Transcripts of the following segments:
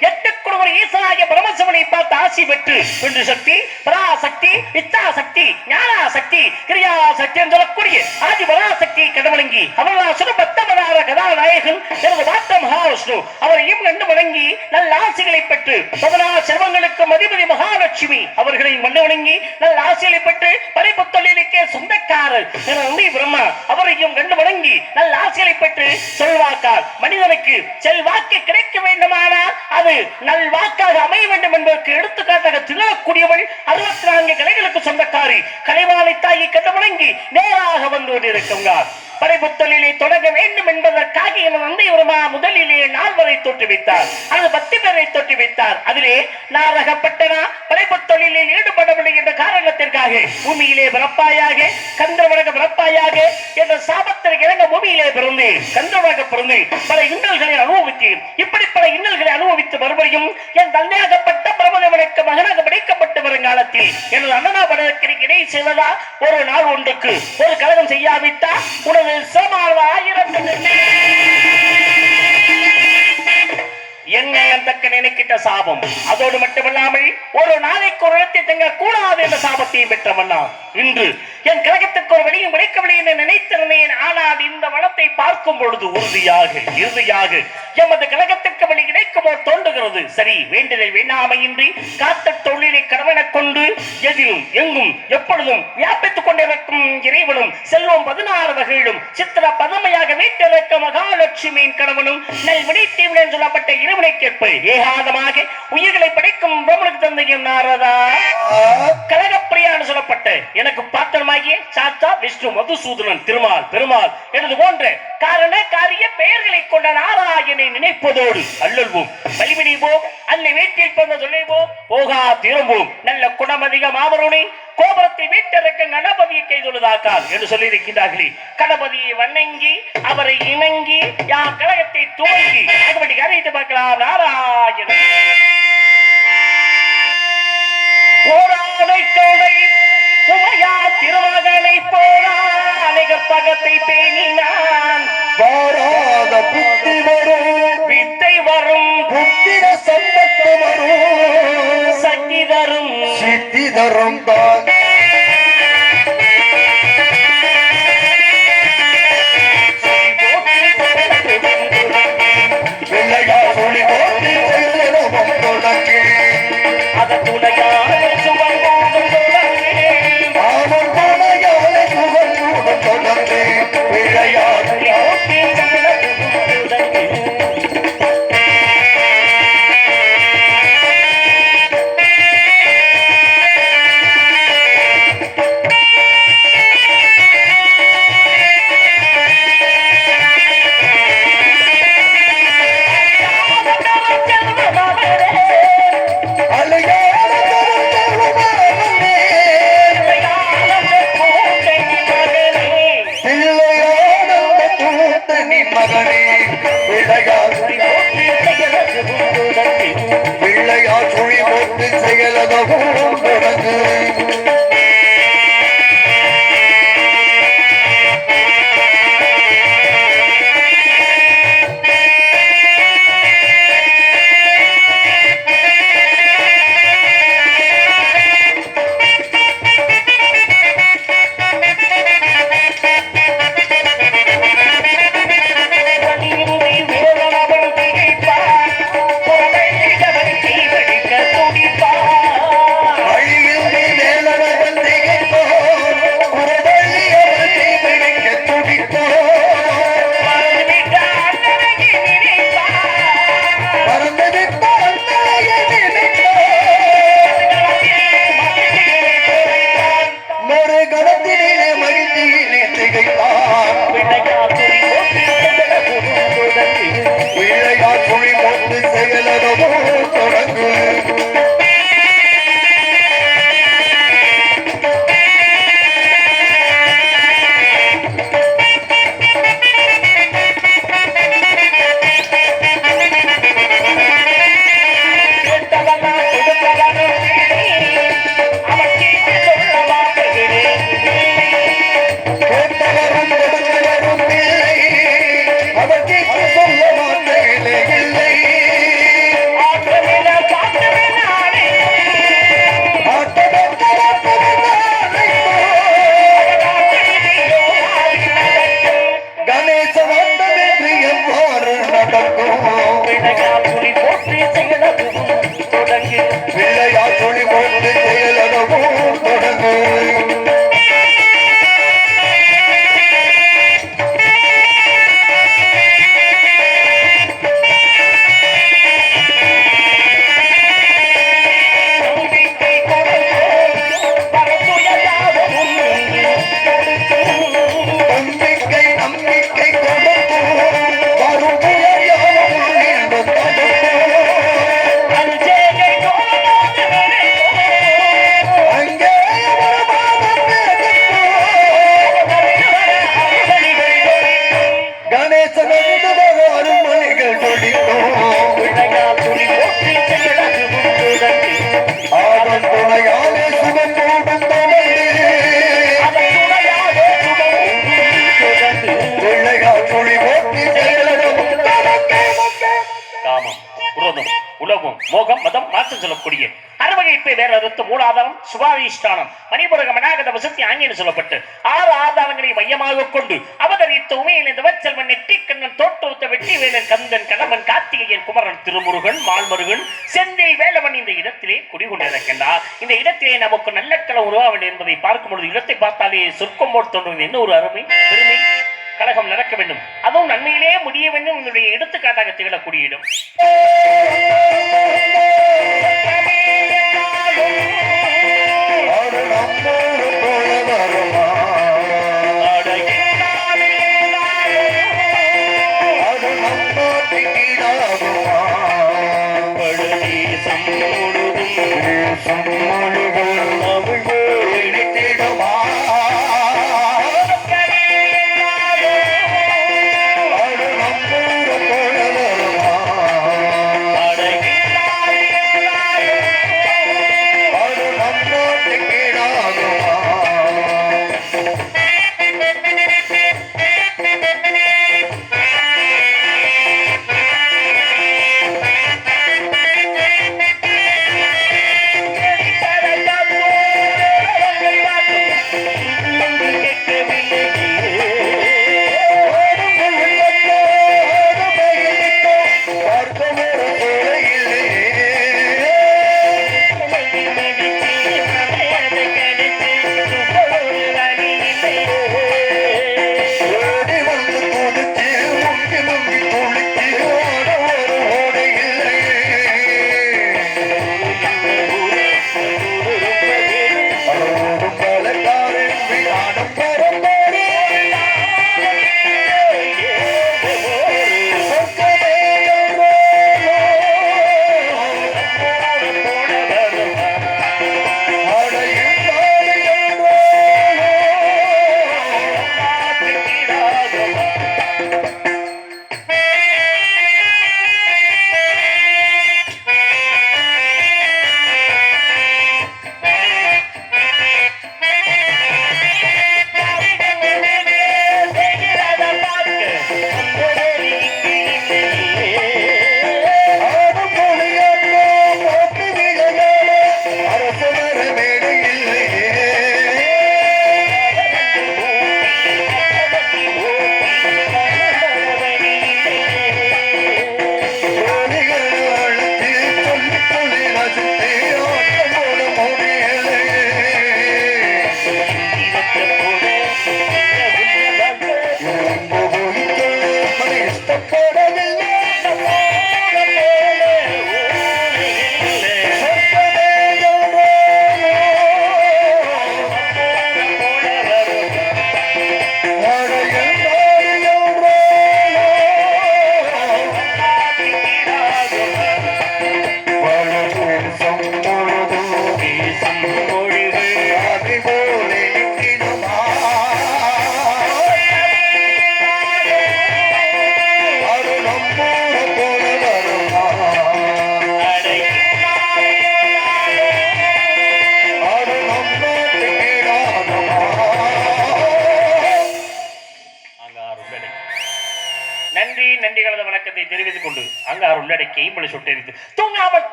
எட்டு ஒருவர் ஈசனாகிய பரமசிவனை பார்த்து ஆசி பெற்று இன்று சக்தி பராசக்தி இச்சா சக்தி ஞானா சக்தி கிரியா சக்தி என்று சொல்லக்கூடிய ஆதி பராசக்தி கடவுளங்கி அமலாசுர பத்தமதார கதாநாயகன் எனது பாத்த மகாவிஷ்ணு. அவரையும் கண்டு வணங்கி நல்ல ஆசைகளை பெற்று பதினாறு செல்வங்களுக்கு அதிபதி மகாலட்சுமி அவர்களை மண்ணு வணங்கி நல்ல ஆசைகளை பெற்று பரிபுத்தொழிலுக்கே சொந்தக்காரர் என உண்மை பிரம்மா அவரையும் கண்டு வணங்கி நல்ல ஆசைகளை பெற்று செல்வாக்கால் மனிதனுக்கு செல்வாக்கு கிடைக்க வேண்டுமானால் அது நல்ல நல்வாக்காக அமைய வேண்டும் என்பதற்கு எடுத்துக்காட்டாக திகழக்கூடியவள் அறுபத்தி நான்கு கலைகளுக்கு சொந்தக்காரி. கலைவாணி தாயை கண்டு முழங்கி நேராக வந்து கொண்டிருக்குங்கார் படைப்புத்தொழிலை தொடங்க வேண்டும் என்பதற்காக என் தந்தை ஒருமா முதலிலே நால்வரை தோற்றுவித்தார். அது பத்து பேரை தோற்றுவித்தார். அதிலே நாரகப்பட்டனா படைப்புத்தொழிலில் ஈடுபடவில்லை என்ற காரணத்திற்காக பூமியிலே பிறப்பாயாக கந்தவழக பிறப்பாயாக என்ற சாபத்திற்கு இறங்க பூமியிலே பிறந்தேன் கந்தவழக பிறந்தேன் பல இன்னல்களை அனுபவித்தேன். இப்படி பல இன்னல்களை அனுபவித்து மறுபடியும் என் தந்தையாகப்பட்ட பிரபலவனுக்கு மகனாக படைக்கப்பட்டு வரும் காலத்தில் எனது அண்ணனா படத்திற்கு இடையே செய்வதா ஒரு நாள் ஒன்றுக்கு. ஒரு கழகம் செய்யாவிட்டா உனது சமான ஆயிரம் என்ன தக்க நினைக்கிட்ட சாபம். அதோடு மட்டுமல்லாமல் ஒரு நாளைக்கு ஒரு இடத்தை தங்க கூடாது என்ற சாபத்தையும் பெற்றவண்ணா இன்று என் கழகத்துக்கு ஒரு வெளியும் விளைக்கவில்லை என்று நினைத்திருந்தேன். ஆனால் இந்த வளத்தை பார்க்கும் பொழுது உறுதியாக இறுதியாக எமது கழகத்துக்கு வழி கிடைக்குமோ தோன்றுகிறது. சரி வேண்டுதல் வேண்டாமையின்றி காத்த தொழிலை கடவெனக் கொண்டு எதிலும் எங்கும் எப்பொழுதும் வியாபித்துக் கொண்டிருக்கும் இறைவனும் செல்வம் பதினாறு வகையிலும் சித்திர பதமையாக வீட்டிருக்க மகாலட்சுமியின் கணவனும் நல் விடைத்தீவன் சொல்லப்பட்ட இறைவனை கேட்பு ஏகாதமாக உயிர்களை படைக்கும் பிரம்மனுக்கு தந்தையும் நாரதா. கழகப்பிரியான்னு சொல்லப்பட்ட எனக்கு பாத்திரமாகிய சாத்தா விஷ்ணு மதுசூதனன் திருமால் பெருமாள் எனது போன்ற காரண காரிய பெயர்களை கொண்ட நாராயணனை நினைப்பதோடு அல்லல்வோம். வலிமிடிவோம் அன்னை வீட்டில் பிறந்த சொல்லைவோம் போகா திரும்பும். நல்ல குணமதிக மாபருணை கோபுரத்தை வீட்டிற்கு கணபதியை கைதொழுதாக்கால் என்று சொல்லியிருக்கிறார்களே கணபதியை வணங்கி அவரை இணங்கி யா கழகத்தை துவங்கி அதுபடி கரைத்து பார்க்கலாம். நாராயணன். ஓராடை கொடை உமையா திருமகனை போரா அனைகர் பகத்தை பேணினான். வாராத புத்தி வரும். வித்தை வரும். புத்திர சம்பத்து வரும். சக்தி தரும். சித்தி தரும் தான். குமரன் மால்முருகன் மால்மருகன் செந்தில் வேலவன் இந்த இடத்திலே குடிகொண்டிருக்கின்றார். இந்த இடத்திலே நமக்கு நல்ல கலம் உருவா என்பதை பார்க்கும் பொழுது இடத்தை பார்த்தாலே சொர்க்கம் போல் தோன்றுவது என்ன ஒரு அருமை பெருமை. கழகம் நடக்க வேண்டும். அதுவும் நன்மையிலே முடிய வேண்டும். உங்களுடைய எடுத்துக்காட்டாக திகழக்கூடிய இடம்.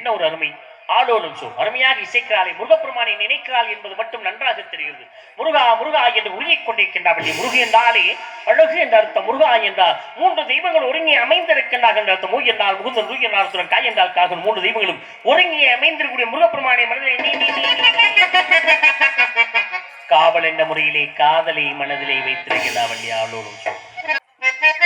என்ன ஒரு அருமை ஆளோலும் சொல் அருமையாக இசைக்கிறாளே முருகப்பெருமானை நினைக்கிறாள் என்பது மட்டும் நன்றாக தெரிகிறது முருகா முருகா என்று உருகிக் கொண்டிருக்கின்றார்கள் முருகு என்றாலே அழகு என்ற அர்த்தம் முருகா என்றால் மூன்று தெய்வங்கள் ஒருங்கி அமைந்திருக்கின்றார்கள் என்ற அர்த்தம் மூய் என்றால் முகுந்தன் ரூய் என்றால் சுரன் காய் என்றால் காக மூன்று தெய்வங்களும் ஒருங்கி அமைந்திருக்கூடிய முருகப்பெருமானை மனதிலே காவல் என்ற முறையிலே காதலை மனதிலே வைத்திருக்கிறாள் ஆளோடும் சொல் नदी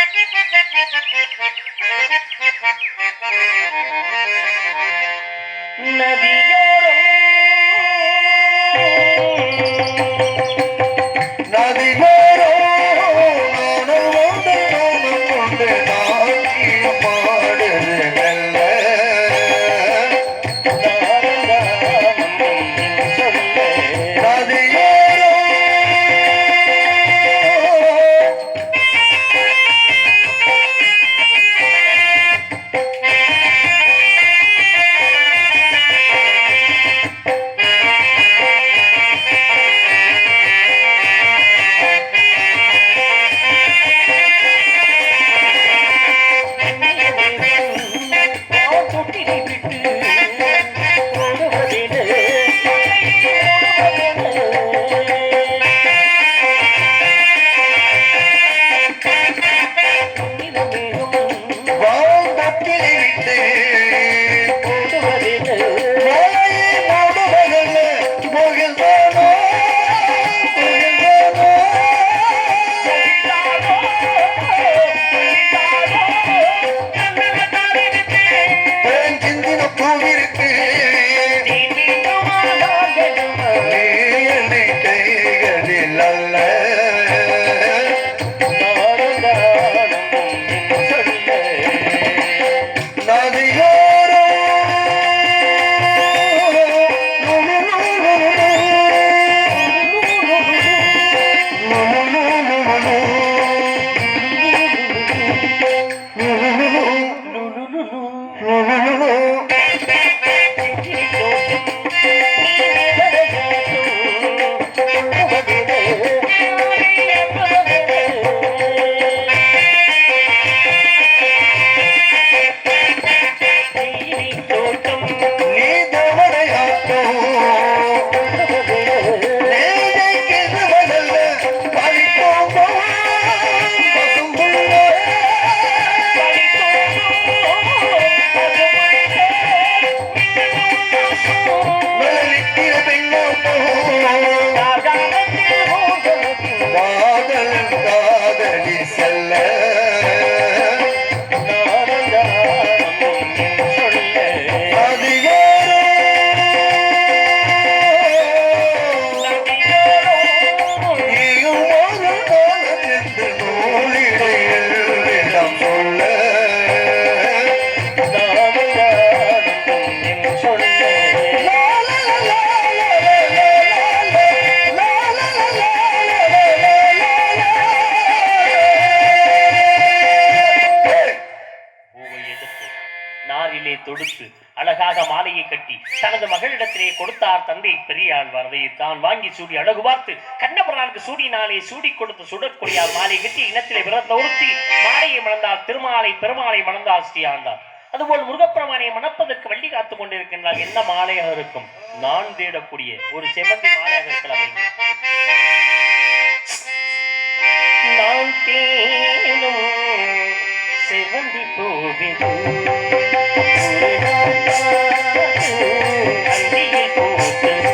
ஆழ்ந்த ஆஸ்தி ஆண்டார் அதுபோல் முருகப்பிரமானை மணப்பதற்கு வள்ளி காத்து கொண்டிருக்கின்றார். என்ன மாலையாக இருக்கும்? நான் தேடக்கூடிய ஒரு செவந்தி மாலையாக இருக்கலாம். நான் தேடும் செவந்தி போவிடும் போட்டு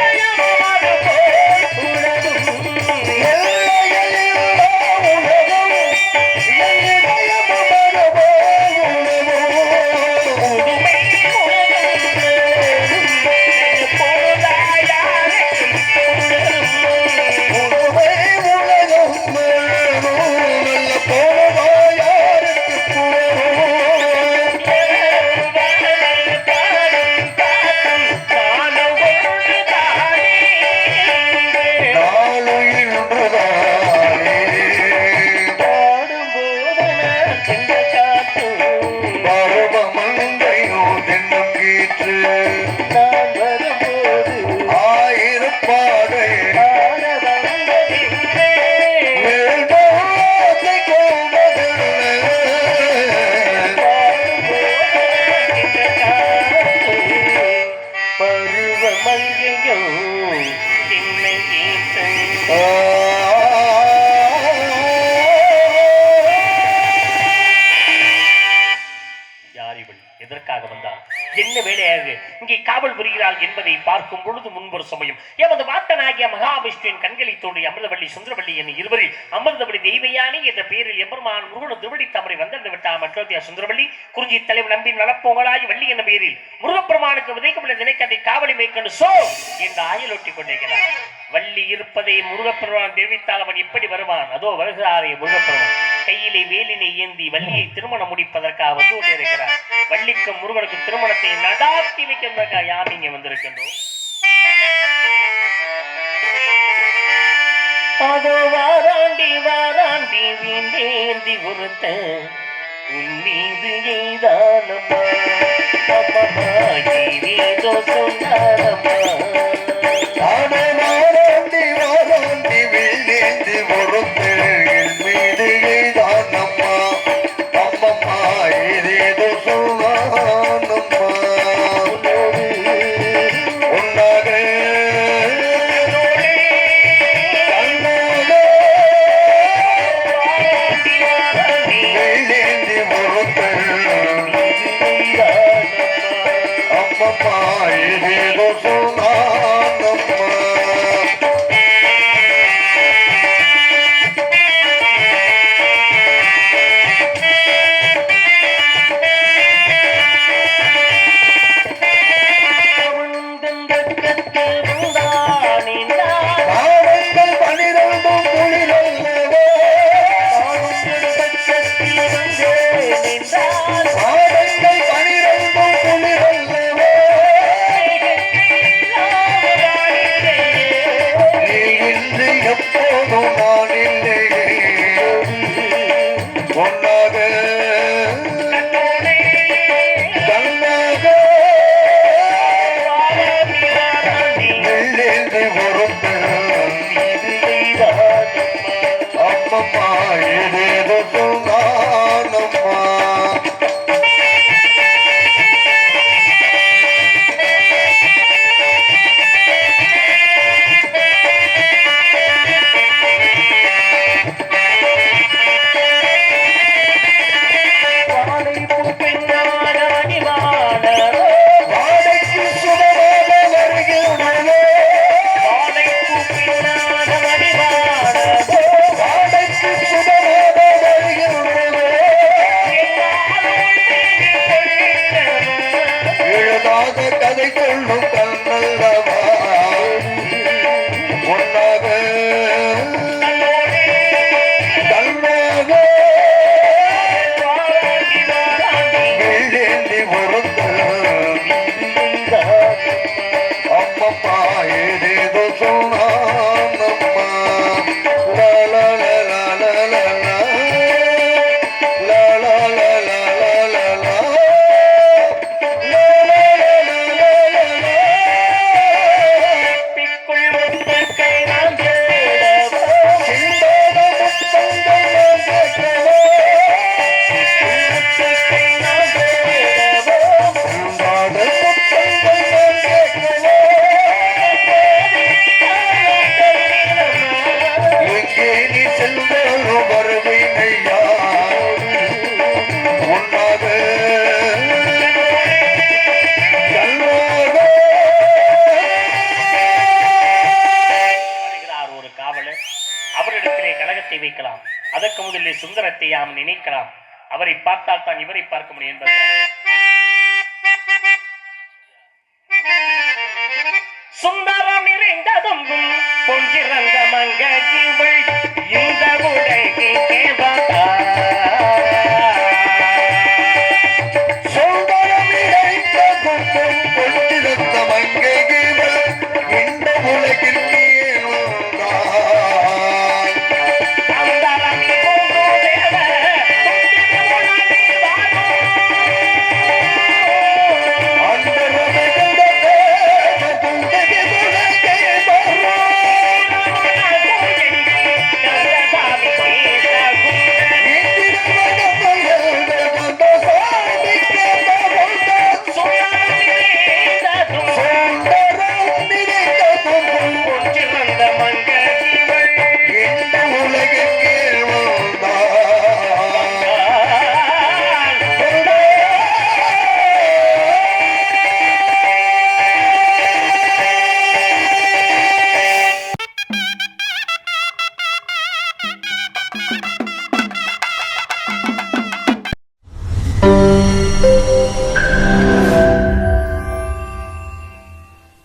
Ei, பார்க்கும் பொழுது முன்பொரு சமயம். எமது மாத்தனாகிய மகாவிஷ்ணுவின் கண்களை தோன்றி அமிர்தவள்ளி சுந்தரவள்ளி என இருவரில் அமிர்தவள்ளி தெய்வயானி என்ற பெயரில் எம்பெருமான் முருகன் திருவடி தமரை வந்தடைந்து விட்டார் மற்றோத்தியா சுந்தரவள்ளி குறிஞ்சி தலைவர் நம்பின் வளப்போங்களாய் வள்ளி என்ற பெயரில் முருகப்பெருமானுக்கு விதைக்கப்பட்ட தினைக்கதை காவலி மேற்கொண்டு சோ என்று ஆயலொட்டி கொண்டிருக்கிறார். வள்ளி இருப்பதை முருகப்பெருமான் தெரிவித்தால் அவன் எப்படி வருவான்? அதோ வருகிறாரே முருகப்பெருமான். கையிலே வேலினை ஏந்தி வள்ளியை திருமணம் முடிப்பதற்காக வந்து கொண்டிருக்கிறார். வள்ளிக்கும் முருகனுக்கு திருமணத்தை நடாத்தி வைக்கிறதற்காக யாம் இங்கே வந்திருக்கின்றோம் அதோ வாராண்டி வாராண்டி வீண்டேந்தி உறுத்த. உன் மீது எய்தானம்மா. அம்மம்மா ஏதோ சொன்னாரம்மா. வாராண்டி வாராண்டி வீண்டேந்தி ஒருத்தர்கள்